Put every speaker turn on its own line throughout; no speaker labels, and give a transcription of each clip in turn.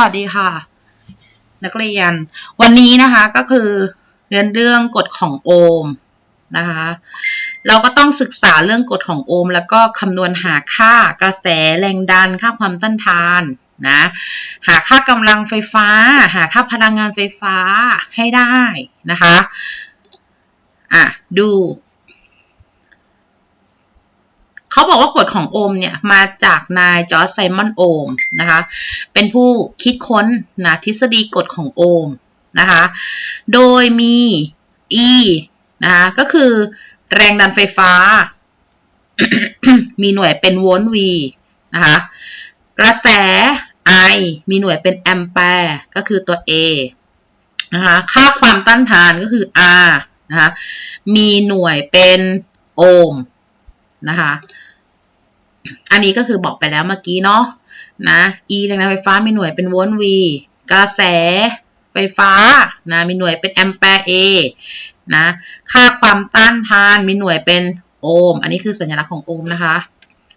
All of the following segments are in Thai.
วัสดีค่ะ นักเรียน วันนี้นะคะก็คือเรียนเรื่องกฎของโอห์มนะคะ เราก็ต้องศึกษาเรื่องกฎของโอห์มแล้วก็คำนวณหาค่ากระแสแรงดันค่าความต้านทานนะหาค่ากำลังไฟฟ้า หาค่าพลังงานไฟฟ้าให้ได้นะคะอะดู เขาบอกว่ากฎของโอห์มเนี่ยมาจากนายจอร์จไซมอนโอห์มนะคะ เป็นผู้คิดค้นนะทฤษฎีกฎของโอห์มนะคะ โดยมี E นะคะก็คือแรงดันไฟฟ้า มีหน่วยเป็นโวลต์ V นะคะกระแส I มีหน่วยเป็นแอมแปร์ก็คือตัว A นะคะค่าความต้านทานก็คือ R นะคะมีหน่วยเป็นโอห์มนะคะ อันนี้ก็คือบอกไปแล้วเมื่อกี้เนาะนะ E แรงดันไฟฟ้ามีหน่วยเป็นโวลต์ V กระแสไฟฟ้านะมีหน่วยเป็นแอมแปร์ A นะค่าความต้านทานมีหน่วยเป็นโอห์มอันนี้คือสัญลักษณ์ของโอห์มนะคะ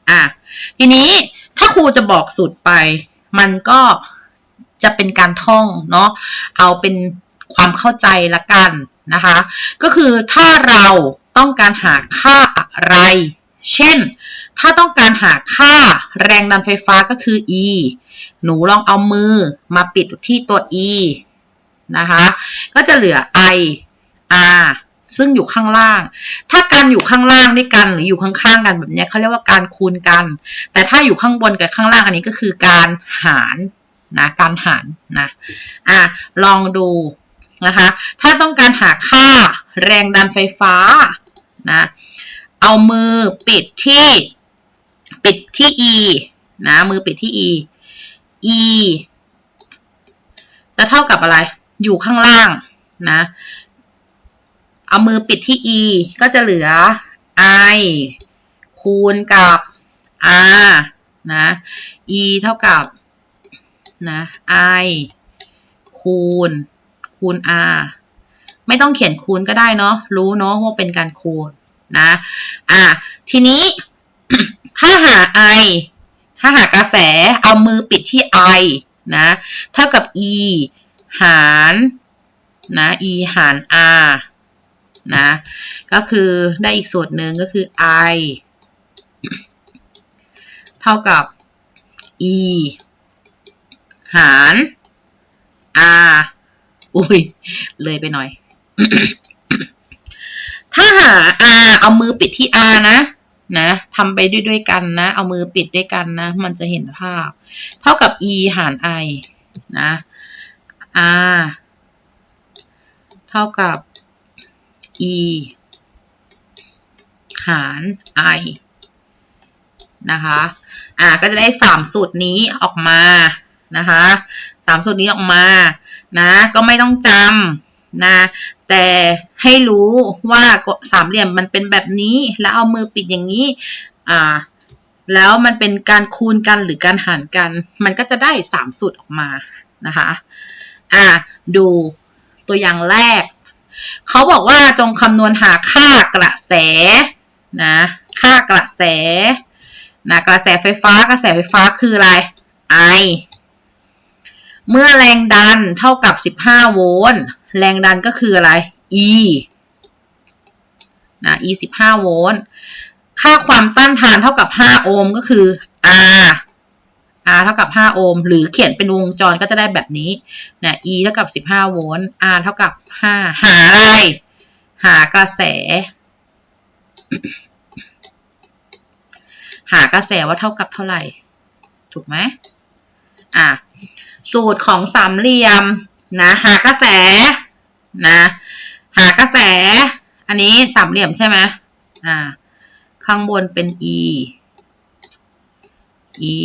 อะทีนี้ถ้าครูจะบอกสูตรไป มันก็จะเป็นการท่องเนาะเอาเป็นความเข้าใจละกันนะคะ ก็คือถ้าเราต้องการหาค่าอะไร เช่น ถ้าต้องการหาค่าแรงดันไฟฟ้าก็คือ E หนูลองเอามือมาปิดที่ตัว E นะคะ ก็จะเหลือ I R ซึ่งอยู่ข้างล่าง ถ้าการอยู่ข้างล่างด้วยกันหรืออยู่ข้างๆกันแบบนี้เขาเรียกว่าการคูณกัน แต่ถ้าอยู่ข้างบนกับข้างล่างอันนี้ก็คือการหารนะการหารนะอะลองดูนะคะ ถ้าต้องการหาค่าแรงดันไฟฟ้านะ เอามือปิดที่ ปิดที่ E นะ มือปิดที่ E E จะเท่ากับอะไร อยู่ข้างล่างนะ เอามือปิดที่ e ก็จะเหลือ i คูณกับ r นะ e เท่ากับนะ i คูณ คูณ r ไม่ต้องเขียนคูณก็ได้เนาะ รู้เนาะว่าเป็นการคูณนะ อะ ทีนี้ ถ้าหา i ถ้าหากระแสเอามือปิดที่ i นะ เท่ากับ e หารนะ e หาร r นะ ก็คือได้อีกส่วนหนึ่งก็คือ i เท่ากับ e หาร r อุ้ย เลยไปหน่อย ถ้าหา r เอามือปิดที่ r นะ นะทำไปด้วยด้วยกันนะ เอามือปิดด้วยกันนะ มันจะเห็นภาพ เท่ากับ e หาร i นะ r เท่ากับ e หาร i นะคะ อ่า ก็จะได้สามสูตรนี้ออกมา นะคะสามสูตรนี้ออกมา นะ ก็ไม่ต้องจำนะ แต่ให้รู้ว่าสามเหลี่ยมมันเป็นแบบนี้ แล้วเอามือปิดอย่างนี้ อ่า แล้วมันเป็นการคูณกันหรือการหารกัน มันก็จะได้สามสูตรออกมานะคะ อ่า ดูตัวอย่างแรก เขาบอกว่าจงคำนวณหาค่ากระแสนะ ค่ากระแสนะกระแสไฟฟ้ากระแสไฟฟ้าคืออะไร I เมื่อแรงดันเท่ากับ 15 โวลต์ แรงดันก็คืออะไร E นะ E 15โวลต์ ค่าความต้านทานเท่ากับ5โอห์มก็คือ R R เท่ากับ5โอห์มหรือเขียนเป็นวงจรก็จะได้แบบนี้นะ E เท่ากับ15โวลต์ R เท่ากับ5หาอะไร หากระแส หากระแสว่าเท่ากับเท่าไหร่ ถูกไหมอะ สูตรของสามเหลี่ยมนะ หากระแส นะ หากระแส อันนี้สามเหลี่ยมใช่ไหมอ่า ข้างบนเป็น E E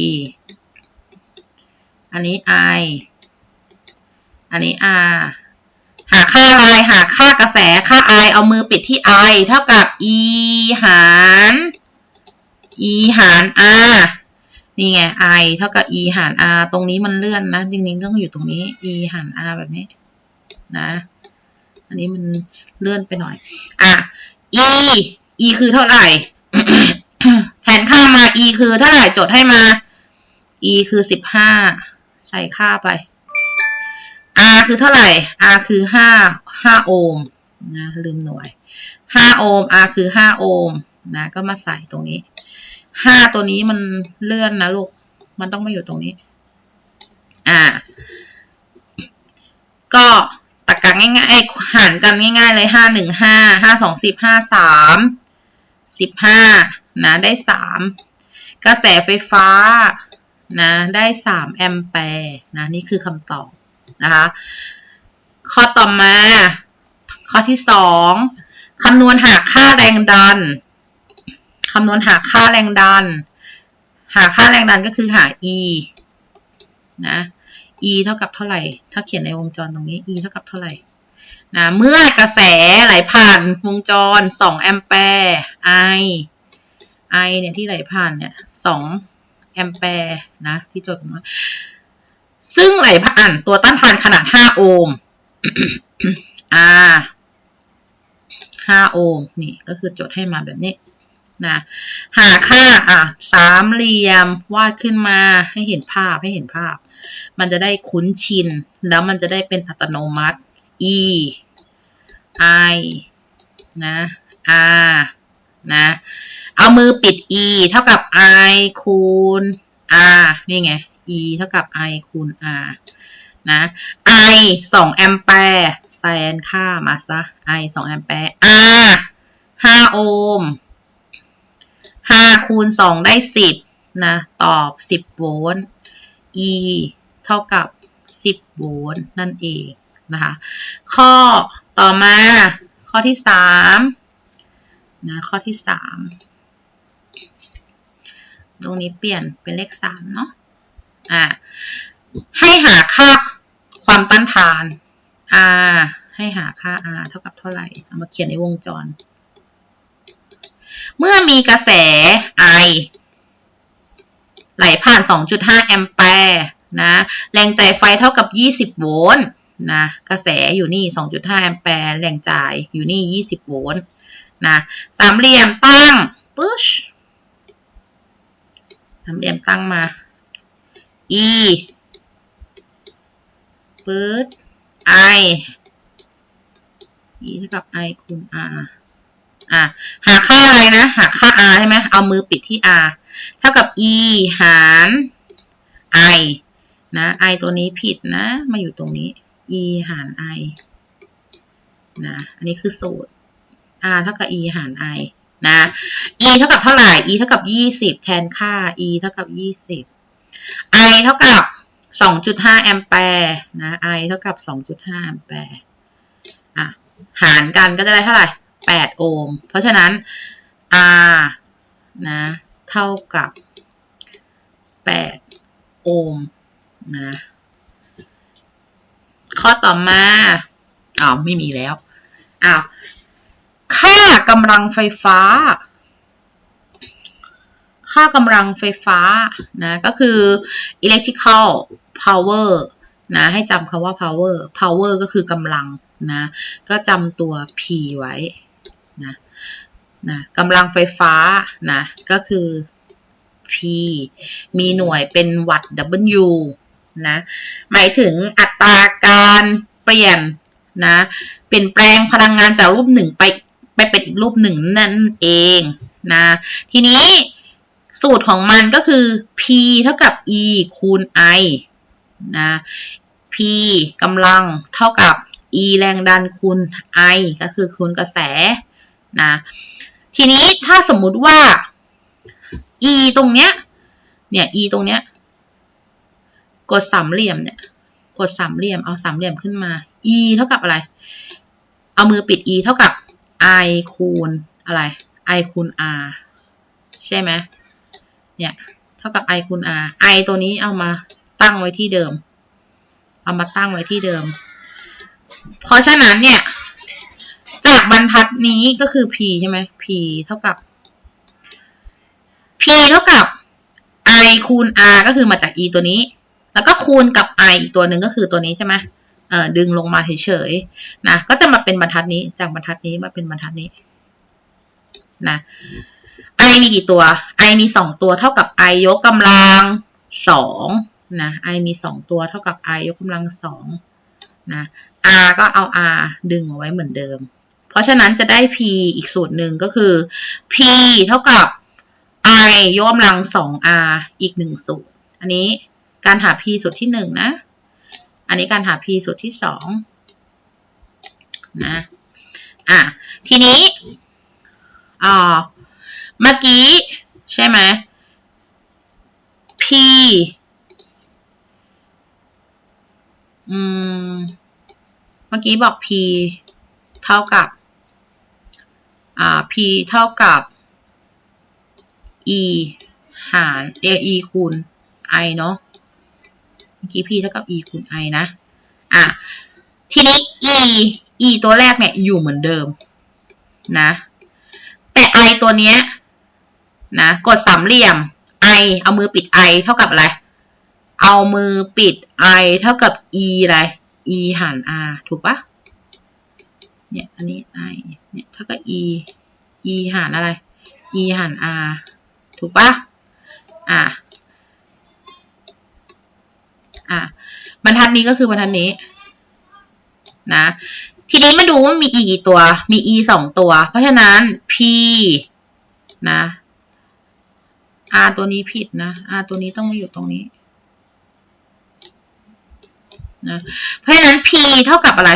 อันนี้ I อันนี้ R หาค่าอะไร หาค่ากระแส ค่า I เอามือปิดที่ I เท่ากับ E หาร E หาร R นี่ไง I เท่ากับ E หาร R ตรงนี้มันเลื่อนนะ จริงๆต้องอยู่ตรงนี้ E หาร R แบบนี้ นะ อันนี้มันเลื่อนไปหน่อย อะ E E คือเท่าไหร่ แทนค่ามา E คือเท่าไหร่จดให้มา E คือสิบห้าใส่ค่าไป R คือเท่าไหร่ R คือห้าห้าโอห์มนะลืมหน่วยห้าโอห์ม R คือห้าโอห์มนะก็มาใส่ตรงนี้ห้าตัวนี้มันเลื่อนนะลูก มันต้องมาอยู่ตรงนี้ อ่า ก็ กะง่ายๆหารกันง่ายๆเลยห้าหนึ่งห้าห้าสองสิบห้าสามสิบห้านะได้สามกระแสไฟฟ้านะได้สามแอมแปร์นะนี่คือคำตอบนะคะข้อต่อมา ข้อที่สองคำนวณหาค่าแรงดันคำนวณหาค่าแรงดัน หาค่าแรงดันก็คือหา e นะ e เท่ากับเท่าไหร่ ถ้าเขียนในวงจรตรงนี้ e เท่ากับเท่าไหร่นะเมื่อกระแสไหลผ่านวงจร 2 แอมแปร์ i i เนี่ยที่ไหลผ่านเนี่ย2แอมแปร์นะที่จดมาซึ่งไหลผ่านตัวต้านทานขนาด 5 โอห์ม r 5 โอห์มนี่ก็คือจดให้มาแบบนี้นะหาค่าอะสามเหลี่ยมวาดขึ้นมาให้เห็นภาพให้เห็นภาพ มันจะได้คุ้นชิน แล้วมันจะได้เป็นอัตโนมัติ e i นะ r นะ เอามือปิด e เท่ากับ i คูณ r นี่ไง e เท่ากับ i คูณ r นะ i 2แอมแปร์แซนค่ามาซะ i 2แอมแปร์ r 5 โอห์ม5คูณ 2 ได้ 10 นะ ตอบ 10 โวลต์ e เท่ากับ 10 โวลต์นั่นเองนะคะ ข้อต่อมา ข้อที่3นะข้อที่ 3 ตรงนี้เปลี่ยนเป็นเลข 3 เนาะอ่าให้หาค่าความต้านทาน R ให้หาค่า R เท่ากับเท่าไหร่ เอามาเขียนในวงจร เมื่อมีกระแส I ไหลผ่าน 2.5 แอมแปร์นะ แรงจ่ายไฟเท่ากับ 20 โวลต์นะ กระแสอยู่นี่ 2.5 แอมแปร์ แรงจ่ายอยู่นี่ 20 โวลต์นะ สามเหลี่ยมตั้ง ปุ๊ชสามเหลี่ยมตั้งมา E ปื๊ด I E เท่ากับ I คูณ R อะ หาค่าอะไรนะ หาค่า R ใช่ไหม เอามือปิดที่ R เท่ากับ E หาร I นะ I ตัวนี้ผิดนะ มาอยู่ตรงนี้ E หาร I นะ อันนี้คือสูตร R เท่ากับ E หาร I นะ E เท่ากับเท่าไหร่ E เท่ากับ20แทนค่า E เท่ากับ20 I เท่ากับ2.5แอมแปร์นะ I เท่ากับ2.5แอมแปร์อะ หารกันก็จะได้เท่าไหร่8โอห์ม เพราะฉะนั้น R นะ เท่ากับ 8 โอห์มนะข้อต่อมาอ้าวไม่มีแล้วอ้าวค่ากำลังไฟฟ้า ค่ากำลังไฟฟ้านะก็คือ electrical power นะให้จำคำว่า power power ก็คือกำลังนะก็จำตัว P ไว้ นะกำลังไฟฟ้านะก็คือ P มีหน่วยเป็นวัตต์ W นะหมายถึงอัตราการเปลี่ยนนะเปลี่ยนแปลงพลังงานจากรูปหนึ่งไปไปเป็นอีกรูปหนึ่งนั่นเองนะทีนี้สูตรของมันก็คือ P เท่ากับ E คูณ I นะ P กำลังเท่ากับ E แรงดันคูณ I ก็คือคูณกระแสนะ ทีนี้ถ้าสมมุติว่า E ตรงเนี้ย เนี่ย E ตรงเนี้ย กดสามเหลี่ยมเนี่ย กดสามเหลี่ยม เอาสามเหลี่ยมขึ้นมา E เท่ากับอะไร เอามือปิด E เท่ากับ I คูณอะไร I คูณ R ใช่ไหมเนี่ย เท่ากับ I คูณ R I ตัวนี้เอามาตั้งไว้ที่เดิม เอามาตั้งไว้ที่เดิม เพราะฉะนั้นเนี่ย จากบรรทัดนี้ก็คือ P ใช่ไหม P เท่ากับ P เท่ากับ I คูณ R ก็คือมาจาก E ตัวนี้ แล้วก็คูณกับ I อีกตัวหนึ่งก็คือตัวนี้ใช่ไหมเออดึงลงมาเฉยๆนะก็จะมาเป็นบรรทัดนี้จากบรรทัดนี้มาเป็นบรรทัดนี้นะ I มีกี่ตัว I มีสองตัวเท่ากับ I ยกกำลังสองนะ i มีสองตัวเท่ากับ i ยกกำลังสองนะ r ก็เอา r ดึงเอาไว้เหมือนเดิม เพราะฉะนั้นจะได้ p อีกสูตรหนึ่งก็คือ p เท่ากับ i ยกกำลังสอง r อีกหนึ่งสูตร อันนี้การหา p สูตรที่หนึ่งนะ อันนี้การหา p สูตรที่สองนะ อะ ทีนี้อ่าเมื่อกี้ ใช่ไหม p อืม เมื่อกี้บอก p เท่ากับ p เท่ากับ e หาร a e คูณ i เนาะเมื่อกี้ p เท่ากับ e คูณ i นะ อะ ทีนี้ e e ตัวแรกเนี่ยอยู่เหมือนเดิมนะ แต่ i ตัวเนี้ยนะ กดสามเหลี่ยม i เอามือปิด i เท่ากับอะไร เอามือปิด i เท่ากับ e อะไร e หาร r ถูกปะ เนี่ย อันนี้ i เนี่ยเท่ากับ e e หารอะไร e หาร r ถูกปะอะ อะ บรรทัดนี้ก็คือบรรทัดนี้ นะ ทีนี้มาดูว่ามี e กี่ตัว มี e สองตัว เพราะฉะนั้น p นะ r ตัวนี้ผิดนะ r ตัวนี้ต้องมาอยู่ตรงนี้นะ เพราะฉะนั้น p เท่ากับอะไร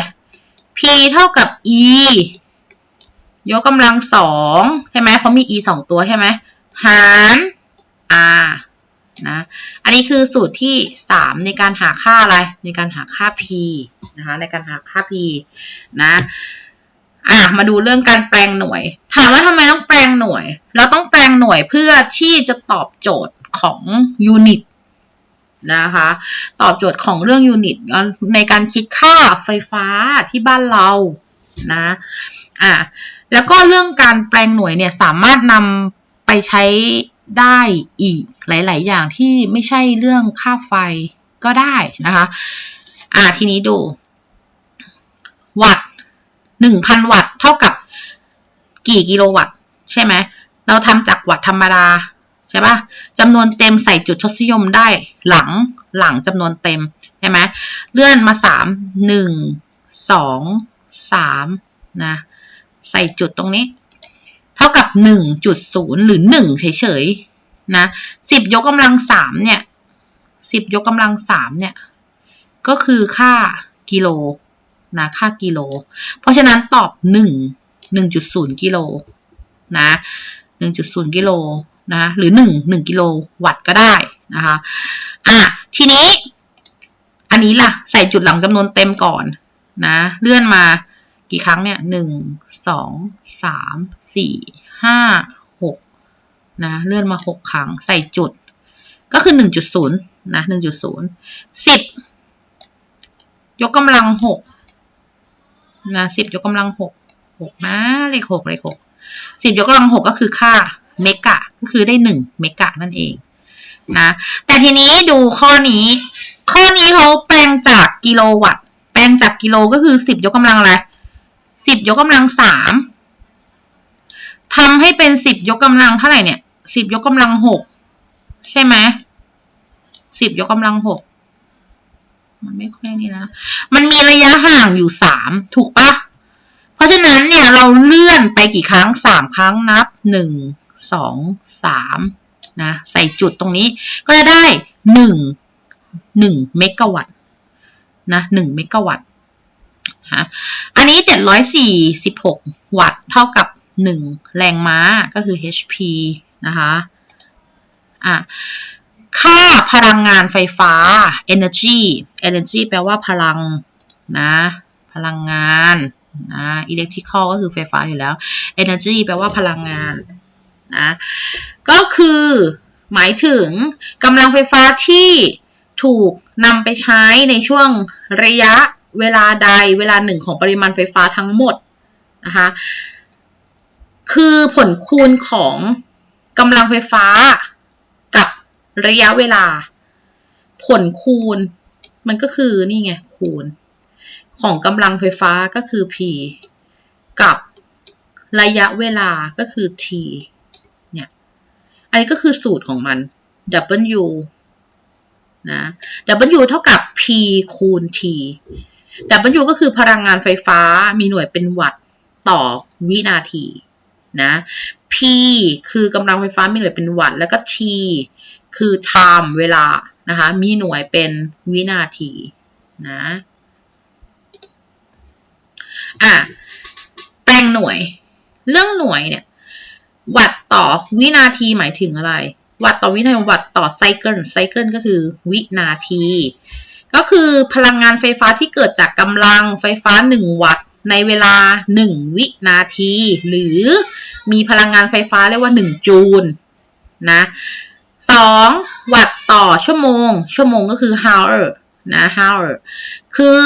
p เท่ากับ e ยกกำลังสองใช่ไหมเพราะมี e สองตัวใช่ไหมหาร r นะ อันนี้คือสูตรที่สามในการหาค่าอะไร ในการหาค่า p นะคะ ในการหาค่า p นะ อะ มาดูเรื่องการแปลงหน่วย ถามว่าทำไมต้องแปลงหน่วย เราต้องแปลงหน่วยเพื่อที่จะตอบโจทย์ของยูนิต นะคะ ตอบโจทย์ของเรื่องยูนิตในการคิดค่าไฟฟ้าที่บ้านเรานะอะแล้วก็เรื่องการแปลงหน่วยเนี่ยสามารถนำไปใช้ได้อีกหลาย ๆ อย่างที่ไม่ใช่เรื่องค่าไฟก็ได้นะคะ อ่าทีนี้ดู วัตต์หนึ่งพันวัตต์เท่ากับกี่กิโลวัตต์ใช่ไหม เราทำจากวัตต์ธรรมดา ใช่ปะจำนวนเต็มใส่จุดทศนิยมได้หลังหลังจำนวนเต็มใช่ไหมเลื่อนมาสามหนึ่งสองสามนะใส่จุดตรงนี้ เท่ากับหนึ่งจุดศูนย์หรือหนึ่งเฉยๆนะสิบยกกำลังสามเนี่ยสิบยกกำลังสามเนี่ย ก็คือค่ากิโลนะค่ากิโล เพราะฉะนั้นตอบหนึ่งหนึ่งจุดศูนย์กิโลนะหนึ่งจุดศูนย์กิโล นะหรือหนึ่งหนึ่งกิโลวัตต์ก็ได้นะคะอะทีนี้ อันนี้ล่ะ ใส่จุดหลังจำนวนเต็มก่อนนะเลื่อนมากี่ครั้งเนี่ยหนึ่งสองสามสี่ห้าหกนะเลื่อนมาหกครั้งใส่จุด ก็คือหนึ่งจุดศูนย์นะหนึ่งจุดศูนย์สิบยกกำลังหกนะสิบยกกำลังหกหกนะเลขหกเลขหกสิบยกกำลังหกก็คือค่า เมกะก็คือได้หนึ่งเมกะนั่นเองนะแต่ทีนี้ดูข้อนี้ ข้อนี้เขาแปลงจากกิโลวัตต์แปลงจากกิโลก็คือสิบยกกำลังอะไรสิบยกกำลังสามทำให้เป็นสิบยกกำลังเท่าไหร่เนี่ยสิบยกกำลังหกใช่ไหมสิบยกกำลังหกมันไม่ค่อยนี่นะ มันมีระยะห่างอยู่สามถูกปะเพราะฉะนั้นเนี่ยเราเลื่อนไปกี่ครั้งสามครั้งนับหนึ่ง สองสามนะใส่จุดตรงนี้ก็จะได้หนึ่งหนึ่งเมกะวัตต์นะหนึ่งเมกะวัตต์ฮะอันนี้เจ็ดร้อยสี่สิบหกวัตต์เท่ากับหนึ่งแรงม้าก็คือ HP นะคะอะค่าพลังงานไฟฟ้า energy energy แปลว่าพลังนะพลังงานนะ electrical ก็คือไฟฟ้าอยู่แล้ว energy แปลว่าพลังงาน นะ ก็คือหมายถึงกำลังไฟฟ้าที่ถูกนำไปใช้ในช่วงระยะเวลาใดเวลาหนึ่งของปริมาณไฟฟ้าทั้งหมดนะคะ คือผลคูณของกำลังไฟฟ้ากับระยะเวลา ผลคูณมันก็คือนี่ไงคูณ ของกำลังไฟฟ้าก็คือ P กับระยะเวลาก็คือ T อันนี้ก็คือสูตรของมัน W นะ W เท่ากับ P คูณ T W ก็คือพลังงานไฟฟ้ามีหน่วยเป็นวัตต์ต่อวินาทีนะ P คือกำลังไฟฟ้ามีหน่วยเป็นวัตต์แล้วก็ T คือ time เวลานะคะ มีหน่วยเป็นวินาทีนะอะแปลงหน่วย เรื่องหน่วยเนี่ย วัตต่อวินาทีหมายถึงอะไร วัตต่อวินาทีวัตต์ต่อไซเคิลไซเคิลก็คือวินาที ก็คือพลังงานไฟฟ้าที่เกิดจากกำลังไฟฟ้า 1 วัตต์ในเวลา 1 วินาที หรือมีพลังงานไฟฟ้าเรียกว่า 1 จูลนะ2วัตต์ต่อชั่วโมง ชั่วโมงก็คือ hour นะ hour คือ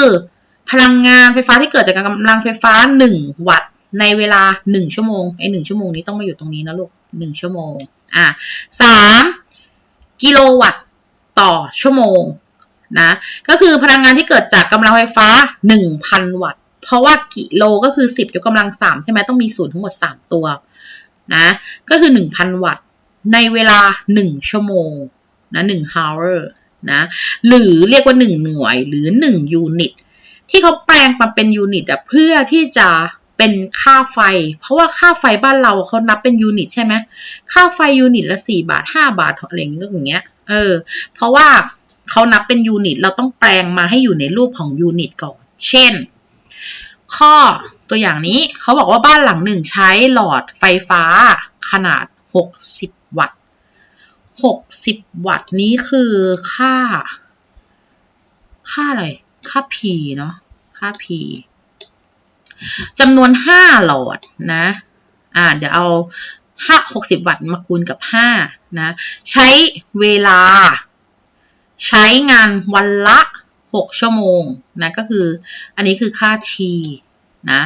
พลังงานไฟฟ้าที่เกิดจากกำลังไฟฟ้า 1 วัตต์ ในเวลา 1 ชั่วโมงไอ้หชั่วโมงนี้ต้องมาอยู่ตรงนี้นะลูก1ชั่วโมงอะ3กิโลวัตต์ต่อชั่วโมงนะก็คือพลังงานที่เกิดจากกำลังไฟฟ้า 1,000 วัตต์ เพราะว่ากิโลก็คือ 10ยกกำลัง 3 ใช่ไหมต้องมีศูนย์ทั้งหมด 3 ตัวนะก็คือ 1,000 วัตต์ ในเวลา 1 ชั่วโมงนะ1 hour นะหรือเรียกว่า 1 หน่วยหรือ 1 ยูนิต ที่เขาแปลงมาเป็นยูนิตอะเพื่อที่จะ เป็นค่าไฟ เพราะว่าค่าไฟบ้านเราเขานับเป็นยูนิตใช่ไหมค่าไฟยูนิตละ4บาท5บาทอะไรอย่างเงี้ยเออ เพราะว่าเขานับเป็นยูนิตเราต้องแปลงมาให้อยู่ในรูปของยูนิตก่อน เช่น ข้อตัวอย่างนี้เขาบอกว่าบ้านหลังหนึ่งใช้หลอดไฟฟ้าขนาด 60 วัตต์ 60 วัตต์นี้คือค่า ค่าอะไร ค่า P เนาะค่า P จำนวน 5 หลอดนะ อ่า เดี๋ยวเอา5 60วัตต์มาคูณกับ5นะ ใช้เวลา ใช้งานวันละ6ชั่วโมงนะ ก็คือ อันนี้คือค่า T นะ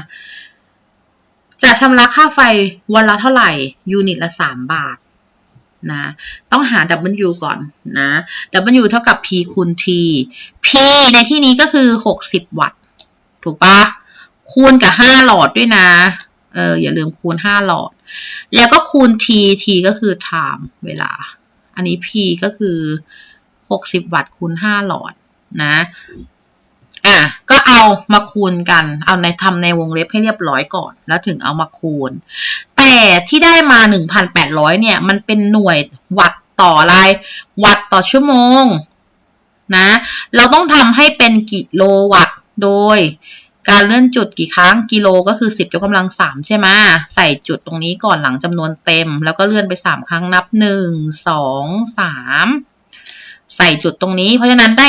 จะชำระค่าไฟวันละเท่าไหร่ ยูนิตละ3บาทนะต้องหา W ก่อนนะ W เท่ากับ P คูณ T P ในที่นี้ก็คือ 60 วัตต์ ถูกปะ คูณกับ5หลอดด้วยนะ เอออย่าลืมคูณ5หลอด แล้วก็คูณ T T ก็คือ time เวลา อันนี้ P ก็คือ60วัตต์คูณ5หลอดนะ อะก็เอามาคูณกัน เอาในทำในวงเล็บให้เรียบร้อยก่อน แล้วถึงเอามาคูณ แต่ที่ได้มา 1,800 เนี่ย มันเป็นหน่วยวัตต์ต่ออะไรวัตต์ต่อชั่วโมงนะ เราต้องทำให้เป็นกิโลวัตต์โดย การเลื่อนจุดกี่ครั้งกิโลก็คือ 10ยกกำลัง 3 ใช่ไหมใส่จุดตรงนี้ก่อนหลังจำนวนเต็ม แล้วก็เลื่อนไป 3 ครั้งนับ 1 2 3 ใส่จุดตรงนี้ เพราะฉะนั้นได้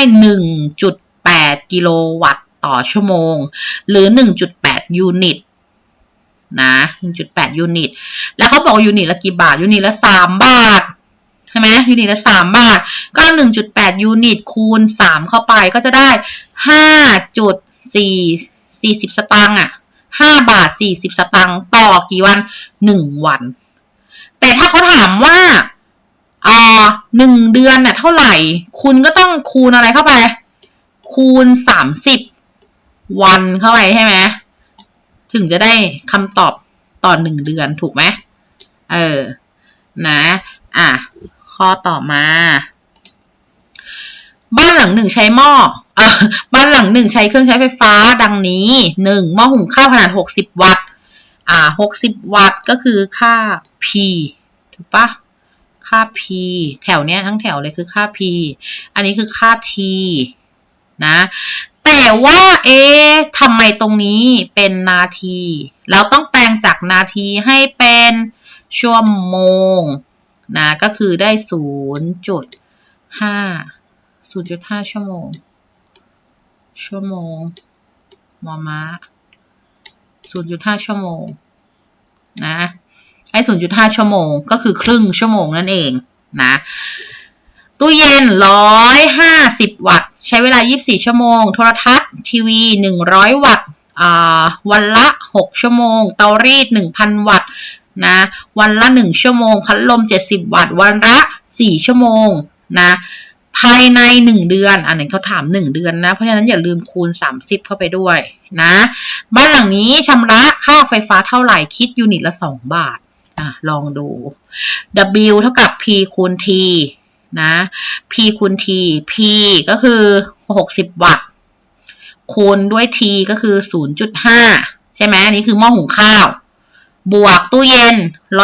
1.8 กิโลวัตต์ต่อชั่วโมง หรือ 1.8 ยูนิตนะ1.8 ยูนิต แล้วเขาบอกยูนิตละกี่บาท ยูนิตละ 3 บาท ใช่ไหมยูนิตละ 3 บาท ก็ 1.8 ยูนิตคูณ 3 เข้าไปก็จะได้ 5.4 40สตางค์อะ5บาท40สตางค์ต่อกี่วัน1วัน แต่ถ้าเขาถามว่าอ่หนึ่งเดือนเนี่ยเท่าไหร่ คุณก็ต้องคูณอะไรเข้าไป คูณ30วันเข้าไปใช่ไหมถึงจะได้คำตอบต่อหนึ่งเดือนถูกไหมเออ นะ อะ ข้อต่อมา บ้านหลังหนึ่งใช้หม้อ บ้านหลังหนึ่งใช้เครื่องใช้ไฟฟ้าดังนี้หนึ่งหม้อหุงข้าวขนาด60วัตต์ อ่า60วัตต์ก็คือค่า P ถูกปะค่า P แถวเนี้ยทั้งแถวเลยคือค่า P อันนี้คือค่า T นะ แต่ว่า เอ๊ทำไมตรงนี้เป็นนาที เราต้องแปลงจากนาทีให้เป็นชั่วโมงนะ ก็คือได้ 0.5 0.5 ชั่วโมง ชั่วโมงมอม้า0.5ชั่วโมง นะ ไอ้0.5ชั่วโมง ก็คือครึ่งชั่วโมงนั่นเอง นะ ตู้เย็น150วัตต์ ใช้เวลา24ชั่วโมง โทรทัศน์ทีวี100วัตต์อ่าวันละ6ชั่วโมง เตารีด1,000วัตต์ นะ วันละ1ชั่วโมง พัดลม70วัตต์ วันละ4ชั่วโมง นะ ภายใน 1 เดือน อันนี้เขาถาม 1 เดือนนะ เพราะฉะนั้นอย่าลืมคูณ 30 เข้าไปด้วยนะ บ้านหลังนี้ชำระค่าไฟฟ้าเท่าไหร่คิดยูนิตละ 2 บาทอะลองดู W เท่ากับ P คูณ T นะ P คูณ T P ก็คือ 60 วัตต์ คูณด้วย T ก็คือ 0.5 ใช่ไหมอันนี้คือหม้อหุงข้าว บวกตู้เย็น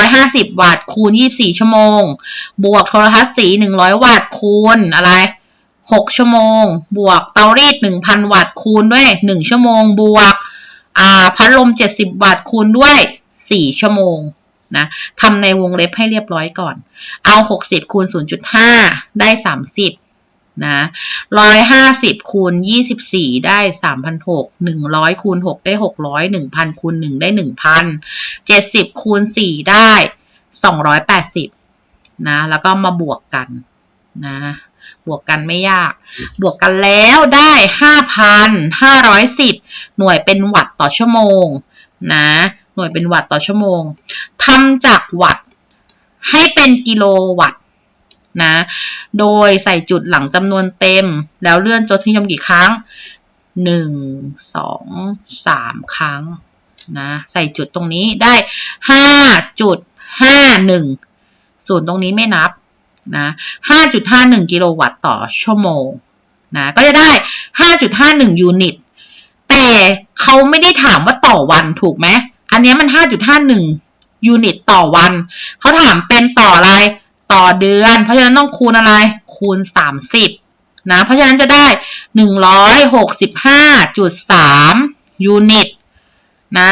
150 วัตต์คูณ 24 ชั่วโมง บวกโทรทัศน์สี 100 วัตต์คูณอะไร 6 ชั่วโมง บวกเตารีด 1,000 วัตต์คูณด้วย 1 ชั่วโมง บวกพัดลม 70 วัตต์คูณด้วย 4 ชั่วโมงนะทำในวงเล็บให้เรียบร้อยก่อน เอา 60 คูณ 0.5 ได้ 30 นะร้อยห้าสิบคูณยี่สิบสี่ได้สามพันหกหนึ่งร้อยคูณหกได้หกร้อยหนึ่งพันคูณหนึ่งได้หนึ่งพันเจ็ดสิบคูณสี่ได้สองร้อยแปดสิบนะ แล้วก็มาบวกกันนะ บวกกันไม่ยาก บวกกันแล้วได้ห้าพันห้าร้อยสิบหน่วยเป็นวัตต์ต่อชั่วโมงนะ หน่วยเป็นวัตต์ต่อชั่วโมงทำจากวัตต์ให้เป็นกิโลวัตต นะ โดยใส่จุดหลังจำนวนเต็ม แล้วเลื่อนจดนิยมกี่ครั้งหนึ่งสองสามครั้งนะใส่จุดตรงนี้ได้ห้าจุดห้าหนึ่งส่วนตรงนี้ไม่นับนะห้าจุดห้าหนึ่งกิโลวัตต์ต่อชั่วโมงนะก็จะได้ห้าจุดห้าหนึ่งยูนิต แต่เขาไม่ได้ถามว่าต่อวันถูกไหม อันนี้มันห้าจุดห้าหนึ่งยูนิตต่อวัน เขาถามเป็นต่ออะไร ต่อเดือน เพราะฉะนั้นต้องคูณอะไร คูณสามสิบนะ เพราะฉะนั้นจะได้หนึ่งร้อยหกสิบห้าจุดสามยูนิตนะ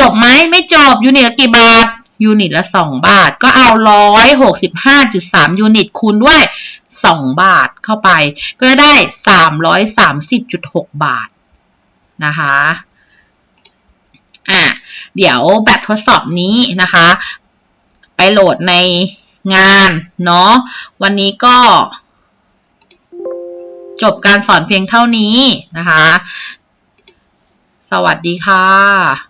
จบไหมไม่จบ ยูนิตละกี่บาท ยูนิตละสองบาท ก็เอาร้อยหกสิบห้าจุดสามยูนิตคูณด้วยสองบาทเข้าไป ก็จะได้สามร้อยสามสิบจุดหกบาท นะคะอะเดี๋ยวแบบทดสอบนี้นะคะ ไปโหลดใน งานเนาะวันนี้ก็ จบการสอนเพียงเท่านี้นะคะ สวัสดีค่ะ